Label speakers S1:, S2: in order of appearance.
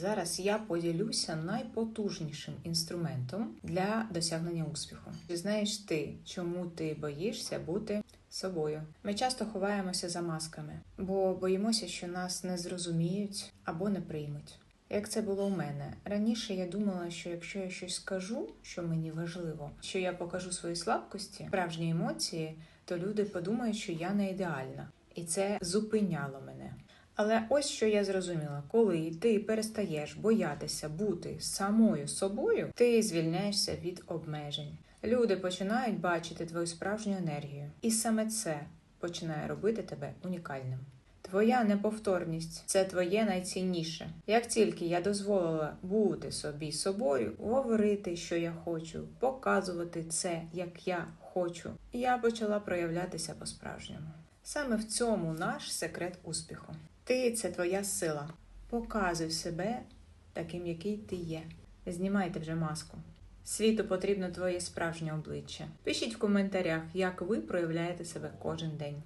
S1: Зараз я поділюся найпотужнішим інструментом для досягнення успіху. Чи знаєш ти, чому ти боїшся бути собою? Ми часто ховаємося за масками, бо боїмося, що нас не зрозуміють або не приймуть. Як це було у мене раніше, я думала, що якщо я щось скажу, що мені важливо, що я покажу свої слабкості, справжні емоції, то люди подумають, що я не ідеальна, і це зупиняло мене. Але ось що я зрозуміла: коли ти перестаєш боятися бути самою собою, ти звільняєшся від обмежень. Люди починають бачити твою справжню енергію, і саме це починає робити тебе унікальним. Твоя неповторність це твоє найцінніше. Як тільки я дозволила бути собі собою, говорити, що я хочу, показувати це, як я хочу, я почала проявлятися по-справжньому. Саме в цьому наш секрет успіху. Ти це твоя сила. Показуй себе таким, який ти є. Знімайте вже маску. Світу потрібно твоє справжнє обличчя. Пишіть в коментарях, як ви проявляєте себе кожен день.